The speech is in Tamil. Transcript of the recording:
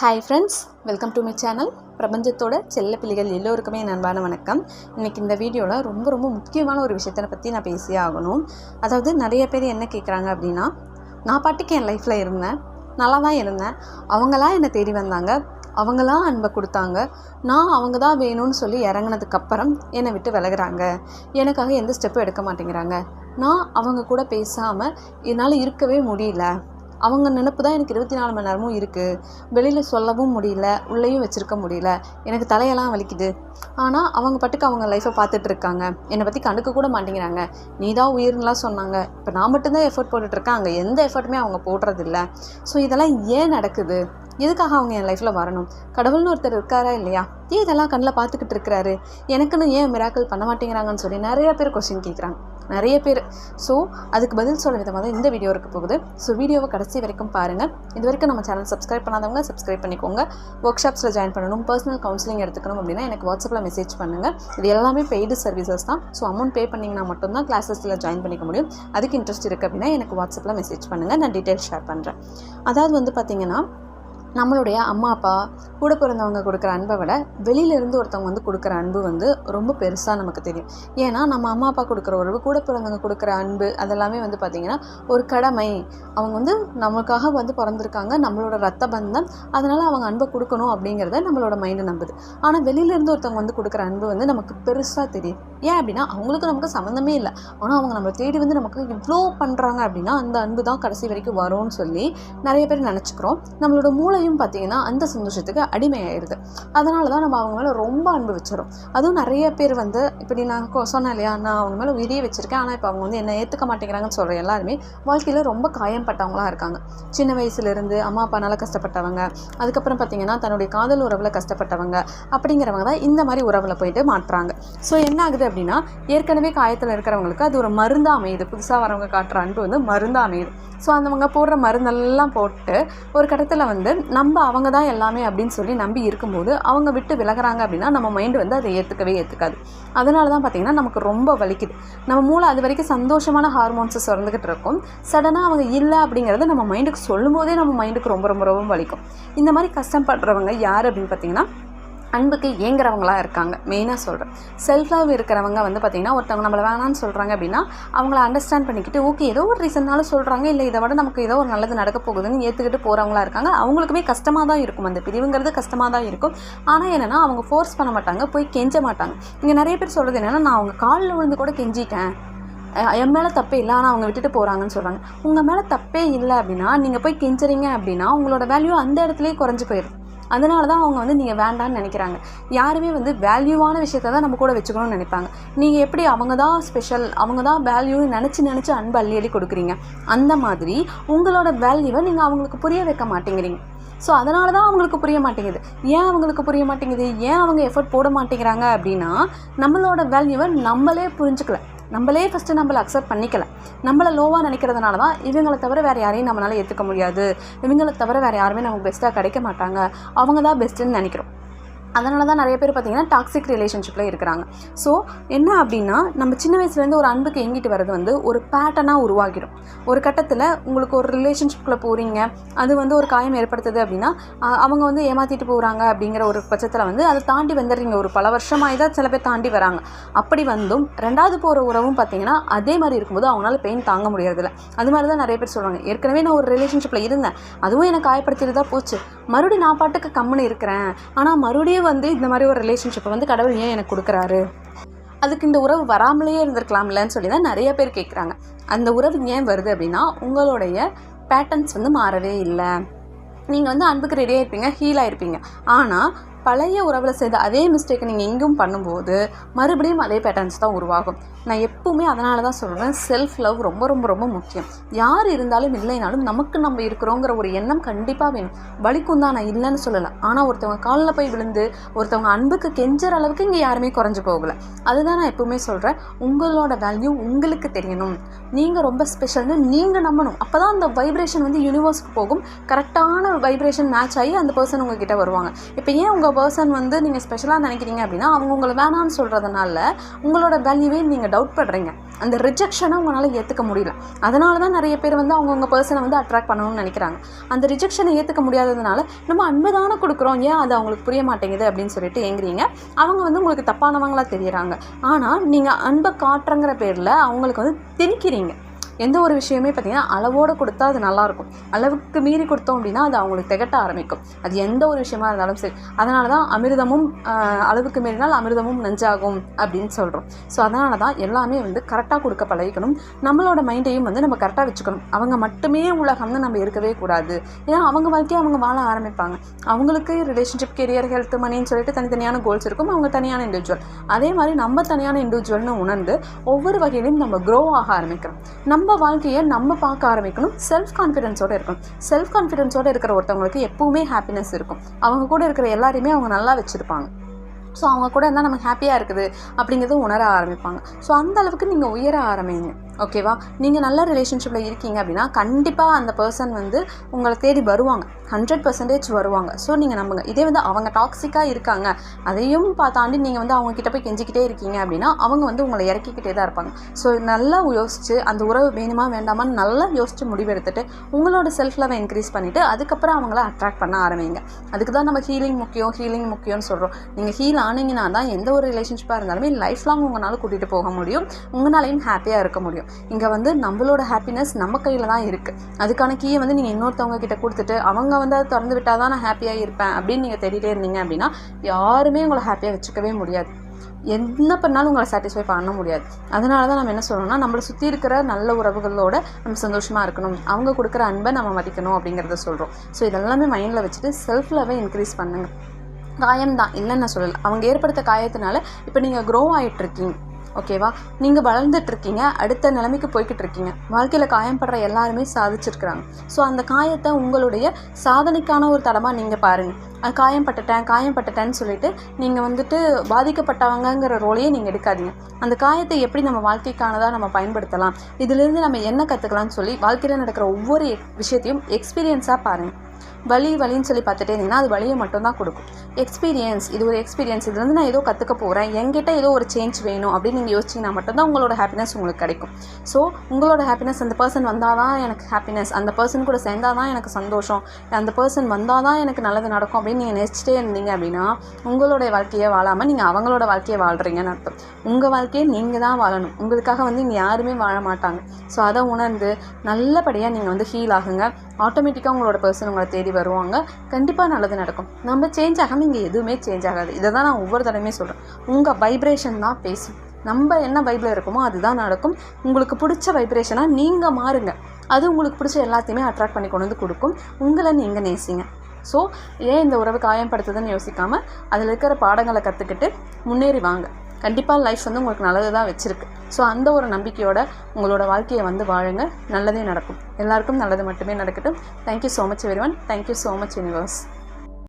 Hi friends welcome to my channel பிரபஞ்சத்தோட செல்ல பிள்ளைகள் எல்லோருக்குமே என் அன்பான வணக்கம். இன்றைக்கி இந்த வீடியோவில் ரொம்ப ரொம்ப முக்கியமான ஒரு விஷயத்தை பற்றி நான் பேசியே ஆகணும். அதாவது நிறைய பேர் என்ன கேட்குறாங்க அப்படின்னா நான் பாட்டுக்கு என் லைஃப்பில் இருந்தேன் நல்லா தான் இருந்தேன் அவங்களாம் என்னை தேடி வந்தாங்க அவங்களாம் அன்பை கொடுத்தாங்க நான் அவங்க தான் வேணும்னு சொல்லி இறங்குனதுக்கப்புறம் என்னை விட்டு விலகுறாங்க. எனக்காக எந்த ஸ்டெப்பும் எடுக்க மாட்டேங்கிறாங்க. நான் அவங்க கூட பேசாமல் என்னால் இருக்கவே முடியல. அவங்க நினப்பு தான் எனக்கு இருபத்தி நாலு மணி நேரமும் இருக்குது வெளியில் சொல்லவும் முடியல உள்ளேயும் வச்சுருக்க முடியல. எனக்கு தலையெல்லாம் வலிக்குது. ஆனால் அவங்க பாட்டுக்கு அவங்க லைஃப்பை பார்த்துட்டு இருக்காங்க. என்னை பற்றி கண்டுக்க கூட மாட்டேங்கிறாங்க. நீ தான் உயிர்னுலாம் சொன்னாங்க. இப்போ நான் மட்டும்தான் எஃபர்ட் போட்டுட்ருக்கேன் அங்கே எந்த எஃபர்ட்டுமே அவங்க போடுறதில்ல. ஸோ இதெல்லாம் ஏன் நடக்குது? எதுக்காக அவங்க என் லைஃப்பில் வரணும்? கடவுள்னு ஒருத்தர் இருக்காரா இல்லையா? ஏன் இதெல்லாம் கண்ணில் பார்த்துக்கிட்டு இருக்கிறாரு? எனக்குன்னு ஏன் மிராக்கள் பண்ண மாட்டேங்கிறாங்கன்னு சொல்லி நிறைய பேர் கொஸ்டின் கேட்குறாங்க நிறைய பேர். ஸோ அதுக்கு பதில் சொல்ல விதமாக தான் இந்த வீடியோ இருக்க போகுது. ஸோ வீடியோவை கடைசி வரைக்கும் பாருங்கள் இது வரைக்கும் நம்ம சேனல் சப்ஸ்கிரைப் பண்ணாதவங்க சப்ஸ்கிரைப் பண்ணிக்கோங்க. ஒர்க் ஷாப்ஸில் ஜாயின் பண்ணணும் பர்சனல் கவுன்சிலிங் எடுத்துக்கணும் அப்படின்னா எனக்கு வாட்ஸ்அப்பில் மெசேஜ் பண்ணுங்கள் இது எல்லாமே பெய்டு சர்வீசஸ் தான். ஸோ அமௌண்ட் பே பண்ணிங்கன்னா மட்டும்தான் கிளாஸஸில் ஜாயின் பண்ணிக்க முடியும். அதுக்கு இன்ட்ரெஸ்ட் இருக்குது அப்படின்னா எனக்கு வாட்ஸ்அப்பில் மெசேஜ் பண்ணுங்கள் நான் டீட்டெயில்ஸ் ஷேர் பண்ணுறேன் அதாவது வந்து பார்த்திங்கன்னா நம்மளுடைய அம்மா அப்பா கூட பிறந்தவங்க கொடுக்குற அன்பை விட வெளியிலேருந்து ஒருத்தவங்க வந்து கொடுக்குற அன்பு வந்து ரொம்ப பெருசாக நமக்கு தெரியும். ஏன்னா நம்ம அம்மா அப்பா கொடுக்குற உறவு கூட பிறந்தவங்க கொடுக்குற அன்பு அதெல்லாமே வந்து பார்த்திங்கன்னா ஒரு கடமை. அவங்க வந்து நமக்காக வந்து பிறந்திருக்காங்க. நம்மளோட ரத்த பந்தம். அதனால் அவங்க அன்பை கொடுக்கணும் அப்படிங்கிறத நம்மளோட மைண்டு நம்புது. ஆனால் வெளியிலேருந்து ஒருத்தவங்க வந்து கொடுக்குற அன்பு வந்து நமக்கு பெருசாக தெரியும். ஏன் அப்படின்னா அவங்களுக்கு நமக்கு சம்மந்தமே இல்லை. ஆனால் அவங்க நம்மளை தேடி வந்து நமக்கு இவ்வளோ பண்ணுறாங்க அப்படின்னா அந்த அன்பு தான் கடைசி வரைக்கும் வரும்னு சொல்லி நிறைய பேர் நினச்சிக்கிறோம். நம்மளோட மூளையும் பார்த்திங்கன்னா அந்த சந்தோஷத்துக்கு அடிமையாயிருது. அதனால தான் நம்ம அவங்க மேலே ரொம்ப அன்பு வச்சிடும் அதுவும் நிறைய பேர் வந்து இப்படி நான் சொன்னேன் இல்லையா நான் அவங்க மேலே உயிரியே வச்சுருக்கேன். ஆனால் இப்போ அவங்க வந்து என்னை ஏற்றுக்க மாட்டேங்கிறாங்கன்னு சொல்கிற எல்லாருமே வாழ்க்கையில் ரொம்ப காயம்பட்டவங்களாக இருக்காங்க. சின்ன வயசுலேருந்து அம்மா அப்பானால கஷ்டப்பட்டவங்க. அதுக்கப்புறம் பார்த்திங்கன்னா தன்னுடைய காதல் உறவில் கஷ்டப்பட்டவங்க அப்படிங்கிறவங்க தான் இந்த மாதிரி உறவில் போயிட்டு மாட்டுறாங்க. ஸோ என்ன ஆகுது அப்படின்னா ஏற்கனவே காயத்தில் இருக்கிறவங்களுக்கு அது ஒரு மருந்தாக அமையுது. புதுசாக வரவங்க காட்டுற அன்பு வந்து மருந்தாக அமையுது. ஸோ அந்தவங்க போடுற மருந்தெல்லாம் போட்டு ஒரு கட்டத்தில் வந்து நம்ம அவங்க தான் எல்லாமே அப்படின்னு சொல்லி நம்பி இருக்கும்போது அவங்க விட்டு விலகுறாங்க அப்படின்னா நம்ம மைண்டு வந்து அதை ஏற்றுக்கவே ஏற்றுக்காது அதனால தான் பார்த்திங்கன்னா நமக்கு ரொம்ப வலிக்குது. நம்ம மூளை அது வரைக்கும் சந்தோஷமான ஹார்மோன்ஸை சுரந்துக்கிட்டு இருக்கும். சடனாக அவங்க இல்லை அப்படிங்கிறத நம்ம மைண்டுக்கு சொல்லும் போதே நம்ம மைண்டுக்கு ரொம்ப ரொம்ப ரொம்ப வலிக்கும். இந்த மாதிரி கஷ்டப்படுறவங்க யார் அப்படின்னு பார்த்தீங்கன்னா அன்புக்கு ஏங்குறவங்களாக இருக்காங்க. மெயினாக சொல்கிறேன் செல்ஃப் லவ் இருக்கிறவங்க வந்து பார்த்திங்கன்னா ஒருத்தவங்க நம்மளை வேணான்னு சொல்கிறாங்க அப்படின்னா அவங்கள அண்டர்ஸ்டாண்ட் பண்ணிக்கிட்டு ஓகே ஏதோ ஒரு ரீசன்னால சொல்கிறாங்க இல்லை இதை விட நமக்கு ஏதோ ஒரு நல்லது நடக்க போகுதுன்னு ஏற்றுக்கிட்டு போகிறவங்களா இருக்காங்க. அவங்களுக்குமே கஷ்டமாக தான் இருக்கும். அந்த பிரிவுங்கிறது கஷ்டமாக தான் இருக்கும். ஆனால் என்னென்னா அவங்க ஃபோர்ஸ் பண்ண மாட்டாங்க போய் கெஞ்ச மாட்டாங்க. இங்கே நிறைய பேர் சொல்கிறது என்னென்னா நான் அவங்க காலில் விழுந்து கூட கெஞ்சிட்டேன். என் மேலே தப்பே இல்லை ஆனால் அவங்க விட்டுட்டு போகிறாங்கன்னு சொல்கிறாங்க உங்கள் மேலே தப்பே இல்லை அப்படின்னா நீங்கள் போய் கெஞ்சுறீங்க அப்படின்னா உங்களோட வேல்யூ அந்த இடத்துலேயே குறைஞ்சி போயிடும் அதனால தான் அவங்க வந்து நீங்கள் வேண்டான்னு நினைக்கிறாங்க. யாருமே வந்து வேல்யூவான விஷயத்த தான் நம்ம கூட வச்சுக்கணும்னு நினைப்பாங்க. நீங்கள் எப்படி அவங்க தான் ஸ்பெஷல் அவங்க தான் வேல்யூன்னு நினச்சி நினச்சி அன்பு அள்ளி அள்ளி கொடுக்குறீங்க? அந்த மாதிரி உங்களோட வேல்யூவை நீங்கள் அவங்களுக்கு புரிய வைக்க மாட்டேங்கிறீங்க. ஸோ அதனால தான் அவங்களுக்கு புரிய மாட்டேங்குது. ஏன் அவங்களுக்கு புரிய மாட்டேங்குது? ஏன் அவங்க எஃபர்ட் போட மாட்டேங்கிறாங்க அப்படின்னா நம்மளோட வேல்யூவை நம்மளே புரிஞ்சுக்கல. நம்மளே ஃபஸ்ட்டு நம்மளை அக்செப்ட் பண்ணிக்கல. நம்மளை லோவாக நினைக்கிறதுனால தான் இவங்களை தவிர வேறு யாரையும் நம்மளால் ஏற்றுக்க முடியாது. இவங்களை தவிர வேறு யாருமே நமக்கு பெஸ்ட்டாக கிடைக்க மாட்டாங்க. அவங்க தான் பெஸ்ட்டுன்னு நினைக்கிறோம். அதனால தான் நிறைய பேர் பார்த்தீங்கன்னா டாக்ஸிக் ரிலேஷன்ஷிப்பில் இருக்கிறாங்க. ஸோ என்ன அப்படின்னா நம்ம சின்ன வயசுலேருந்து ஒரு அன்புக்கு எங்கிட்டு வர்றது வந்து ஒரு பேட்டர்னாக உருவாகிடும். ஒரு கட்டத்தில் உங்களுக்கு ஒரு ரிலேஷன்ஷிப்பில் போகிறீங்க அது வந்து ஒரு காயம் ஏற்படுத்துது அப்படின்னா அவங்க வந்து ஏமாற்றிட்டு போகிறாங்க அப்படிங்கிற ஒரு பட்சத்தில் வந்து அதை தாண்டி வந்துடுறீங்க. ஒரு பல வருஷமாக தான் சில பேர் தாண்டி வராங்க. அப்படி வந்தும் ரெண்டாவது போகிற உறவும் பார்த்தீங்கன்னா அதே மாதிரி இருக்கும்போது அவங்களால பெயின் தாங்க முடியறதில்ல. அது மாதிரி தான் நிறைய பேர் சொல்கிறாங்க ஏற்கனவே நான் ஒரு ரிலேஷன்ஷிப்பில் இருந்தேன். அதுவும் எனக்கு காயப்படுத்திட்டு தான் போச்சு. மறுபடியும் நான் பாட்டுக்கு கம்முன்னு இருக்கிறேன். ஆனால் மறுபடியும் வந்து இந்த மாதிரி ஒரு ரிலேஷன்ஷிப்பை வந்து கடவுள் ஏன் எனக்கு கொடுக்குறாரு? அதுக்கு இந்த உறவு வராமலேயே இருந்திருக்கலாம்லன்னு சொல்லி தான் நிறைய பேர் கேட்குறாங்க அந்த உறவு ஏன் வருது அப்படின்னா உங்களுடைய பேட்டர்ன்ஸ் வந்து மாறவே இல்லை. நீங்கள் வந்து அன்புக்கு ரெடியாக இருப்பீங்க ஹீல் ஆகிருப்பீங்க ஆனால் பழைய உறவில் செய்த அதே மிஸ்டேக்கை நீங்கள் எங்கும் பண்ணும்போது மறுபடியும் அதே பேட்டர்ன்ஸ் தான் உருவாகும். நான் எப்பவுமே அதனால தான் சொல்கிறேன் செல்ஃப் லவ் ரொம்ப ரொம்ப ரொம்ப முக்கியம். யார் இருந்தாலும் இல்லைனாலும் நமக்கு நம்ம இருக்கிறோங்கிற ஒரு எண்ணம் கண்டிப்பாக வேணும். வலிக்கும் தான் நான் இல்லைன்னு சொல்லலை. ஆனால் ஒருத்தவங்க காலில் போய் விழுந்து ஒருத்தவங்க அன்புக்கு கெஞ்சுற அளவுக்கு இங்கே யாருமே குறைஞ்சு போகலை. அதுதான் நான் எப்பவுமே சொல்கிறேன் உங்களோட வேல்யூ உங்களுக்கு தெரியணும். நீங்கள் ரொம்ப ஸ்பெஷல்னு நீங்கள் நம்பணும். அப்போ தான் அந்த வைப்ரேஷன் வந்து யூனிவர்ஸ்க்கு போகும். கரெக்டான வைப்ரேஷன் மேட்ச் ஆகி அந்த பர்சன் உங்ககிட்ட வருவாங்க. இப்போ ஏன் உங்கள் பர்சன் வந்து நீங்கள் ஸ்பெஷலாக நினைக்கிறீங்க அப்படின்னா அவங்க உங்களை வேணான்னு சொல்கிறதுனால உங்களோட வேல்யூவே நீங்கள் டவுட் பண்ணுறீங்க அந்த ரிஜெக்ஷனை உங்களால் ஏற்றுக்க முடியல. அதனால தான் நிறைய பேர் வந்து அவங்கவுங்க பர்சனை வந்து அட்ராக்ட் பண்ணணும்னு நினைக்கிறாங்க. அந்த ரிஜெக்ஷனை ஏற்றுக்க முடியாததுனால நம்ம அன்பு தானே கொடுக்குறோம். ஏன் அது அவங்களுக்கு புரிய மாட்டேங்குது அப்படின்னு சொல்லிட்டு ஏங்குறீங்க. அவங்க வந்து உங்களுக்கு தப்பானவங்களாக தெரியுறாங்க. ஆனால் நீங்கள் அன்பை காட்டுறங்கிற பேரில் அவங்களுக்கு வந்து திணிக்கிறீங்க. எந்த ஒரு விஷயமே பார்த்தீங்கன்னா அளவோடு கொடுத்தா அது நல்லாயிருக்கும். அளவுக்கு மீறி கொடுத்தோம் அப்படின்னா அது அவங்களுக்கு திகட்ட ஆரம்பிக்கும். அது எந்த ஒரு விஷயமா இருந்தாலும் சரி. அதனால தான் அமிர்தமும் அளவுக்கு மீறினால் அமிர்தமும் நஞ்சாகும் அப்படின்னு சொல்கிறோம் ஸோ அதனால தான் எல்லாமே வந்து கரெக்டாக கொடுக்க பழகிக்கணும். நம்மளோட மைண்டையும் வந்து நம்ம கரெக்டாக வச்சுக்கணும். அவங்க மட்டுமே உலகம்னு நம்ம இருக்கவே கூடாது. ஏன்னா அவங்க வாழ்க்கையை அவங்க வாழ ஆரம்பிப்பாங்க. அவங்களுக்கு ரிலேஷன்ஷிப் கெரியர் ஹெல்த் மணின்னு சொல்லிட்டு தனித்தனியான கோல்ஸ் இருக்கும். அவங்க தனியான இண்டிவிஜுவல் அதே மாதிரி நம்ம தனியான இண்டிவிஜுவல்னு உணர்ந்து ஒவ்வொரு வகையிலையும் நம்ம க்ரோ ஆக ஆரம்பிக்கிறோம். நம்ம நம்ம வாழ்க்கையை நம்ம பார்க்க ஆரம்பிக்கணும். செல்ஃப் கான்ஃபிடென்ஸோடு இருக்கணும். செல்ஃப் கான்ஃபிடென்ஸோடு இருக்கிற ஒருத்தவங்களுக்கு எப்பவுமே ஹாப்பினஸ் இருக்கும். அவங்க கூட இருக்கிற எல்லாரையுமே அவங்க நல்லா வச்சுருப்பாங்க. ஸோ அவங்க கூட இருந்தால் நமக்கு ஹாப்பியாக இருக்குது அப்படிங்கிறது உணர ஆரம்பிப்பாங்க. ஸோ அந்த அளவுக்கு நீங்கள் உயர ஆரம்பிங்க. ஓகேவா? நீங்கள் நல்ல ரிலேஷன்ஷிப்பில் இருக்கீங்க அப்படின்னா கண்டிப்பாக அந்த பர்சன் வந்து உங்களை தேடி வருவாங்க. ஹண்ட்ரட் பர்சன்டேஜ் வருவாங்க. ஸோ நீங்கள் நம்புங்க. இதே வந்து அவங்க டாக்ஸிக்காக இருக்காங்க. அதையும் பார்த்தாண்டி நீங்கள் வந்து அவங்க கிட்ட போய் கெஞ்சிக்கிட்டே இருக்கீங்க அப்படின்னா அவங்க வந்து உங்களை இறக்கிக்கிட்டே தான் இருப்பாங்க. ஸோ நல்லா யோசிச்சு அந்த உறவு வேணுமா வேண்டாமான்னு நல்லா யோசிச்சு முடிவெடுத்துட்டு உங்களோட செல்ஃப் லவ் இன்க்ரீஸ் பண்ணிவிட்டு அதுக்கப்புறம் அவங்கள அட்ராக்ட் பண்ண ஆரம்பிங்க. அதுக்கு தான் நம்ம ஹீலிங் முக்கியம் ஹீலிங் முக்கியம்னு சொல்கிறோம் நீங்கள் ஹீல் ஆனீங்கன்னா தான் எந்த ஒரு ரிலேஷன்ஷிப்பாக இருந்தாலுமே லைஃப் லாங் உங்களால் கூட்டிகிட்டு போக முடியும். உங்களாலையும் ஹாப்பியாக இருக்க முடியும். இங்கே வந்து நம்மளோட ஹாப்பினஸ் நம்ம கையில் தான் இருக்குது அதுக்கான கீயை வந்து நீங்கள் இன்னொருத்தவங்க கிட்ட கொடுத்துட்டு அவங்க வந்து அதை திறந்து விட்டால் தான் நான் ஹாப்பியாக இருப்பேன் அப்படின்னு நீங்கள் தேடிட்டே இருந்தீங்க அப்படின்னா யாருமே உங்களை ஹாப்பியாக வச்சுக்கவே முடியாது. என்ன பண்ணாலும் உங்களை சாட்டிஸ்ஃபை பண்ண முடியாது. அதனால தான் நம்ம என்ன சொல்லணும்னா நம்மளை சுற்றி இருக்கிற நல்ல உறவுகளோட நம்ம சந்தோஷமாக இருக்கணும். அவங்க கொடுக்குற அன்பை நம்ம மதிக்கணும் அப்படிங்கிறத சொல்கிறோம் ஸோ இதெல்லாமே மைண்டில் வச்சுட்டு செல்ஃப் லவ்வை இன்க்ரீஸ் பண்ணுங்கள் காயம்தான். இல்லைன்னு நான் சொல்லலை. அவங்க ஏற்படுத்த காயத்தினால இப்போ நீங்கள் க்ரோ ஆகிட்டு இருக்கீங்க ஓகேவா நீங்கள் வளர்ந்துட்டு இருக்கீங்க அடுத்த நிலைமைக்கு போய்கிட்டு இருக்கீங்க வாழ்க்கையில் காயம்படுற எல்லாருமே சாதிச்சிருக்கிறாங்க. ஸோ அந்த காயத்தை உங்களுடைய சாதனைக்கான ஒரு தடமாக நீங்கள் பாருங்கள் அது காயம்பட்டுட்டேன் காயம்பட்டுட்டேன்னு சொல்லிட்டு நீங்கள் வந்துட்டு பாதிக்கப்பட்டவங்கங்கிற ரோலையே நீங்கள் எடுக்காதீங்க. அந்த காயத்தை எப்படி நம்ம வாழ்க்கைக்கானதாக நம்ம பயன்படுத்தலாம்? இதிலிருந்து நம்ம என்ன கற்றுக்கலாம்னு சொல்லி வாழ்க்கையில் நடக்கிற ஒவ்வொரு விஷயத்தையும் எக்ஸ்பீரியன்ஸாக பாருங்கள் வலி வலின்னு சொல்லி பார்த்துட்டே இருந்தீங்கன்னா அது வலியை மட்டும்தான் கொடுக்கும். எக்ஸ்பீரியன்ஸ் இது ஒரு எக்ஸ்பீரியன்ஸ் இதுலேருந்து நான் ஏதோ கற்றுக்க போகிறேன் என்கிட்ட ஏதோ ஒரு சேஞ்ச் வேணும் அப்படின்னு நீங்கள் யோசிச்சிங்கன்னா மட்டும்தான் உங்களோட ஹாப்பினஸ் உங்களுக்கு கிடைக்கும். ஸோ உங்களோட ஹாப்பினஸ் அந்த பர்சன் வந்தால் தான் எனக்கு ஹாப்பினஸ் அந்த பர்சன் கூட சேர்ந்தால் தான் எனக்கு சந்தோஷம். அந்த பர்சன் வந்தால் தான் எனக்கு நல்லது நடக்கும் அப்படின்னு நீங்கள் நினச்சிட்டே இருந்தீங்க அப்படின்னா உங்களுடைய வாழ்க்கையை வாழாமல் நீங்கள் அவங்களோட வாழ்க்கையை வாழ்கிறீங்கன்னு அர்த்தம். உங்கள் வாழ்க்கையை நீங்கள் தான் வாழணும். உங்களுக்காக வந்து இங்கே யாருமே வாழ மாட்டாங்க. ஸோ அதை உணர்ந்து நல்லபடியாக நீங்கள் வந்து ஹீல் ஆகுங்க. ஆட்டோமேட்டிக்காக உங்களோட பர்சன் உங்களை தேடி வருவாங்க. கண்டிப்பாக நல்லது நடக்கும். நம்ம சேஞ்ச் ஆகாமல் இங்கே எதுவுமே சேஞ்ச் ஆகாது. இதை தான் நான் ஒவ்வொரு தடவையுமே சொல்கிறேன் உங்கள் வைப்ரேஷன் தான் பேசும். நம்ம என்ன வைப்பில் இருக்கோமோ அதுதான் நடக்கும். உங்களுக்கு பிடிச்ச வைப்ரேஷனாக நீங்கள் மாறுங்க. அது உங்களுக்கு பிடிச்ச எல்லாத்தையுமே அட்ராக்ட் பண்ணி கொண்டு வந்து கொடுக்கும். உங்களை நீங்கள் நேசிங்க. ஸோ ஏன் இந்த உறவு காயப்படுத்துதுன்னு யோசிக்காமல் அதில் இருக்கிற பாடங்களை கற்றுக்கிட்டு முன்னேறி வாங்க. கண்டிப்பாக லைஃப் வந்து உங்களுக்கு நல்லது தான் வச்சுருக்கு. ஸோ அந்த ஒரு நம்பிக்கையோட உங்களோட வாழ்க்கையை வந்து வாழுங்க. நல்லதே நடக்கும். எல்லாருக்கும் நல்லது மட்டுமே நடக்கட்டும். Thank you so much everyone thank you so much universe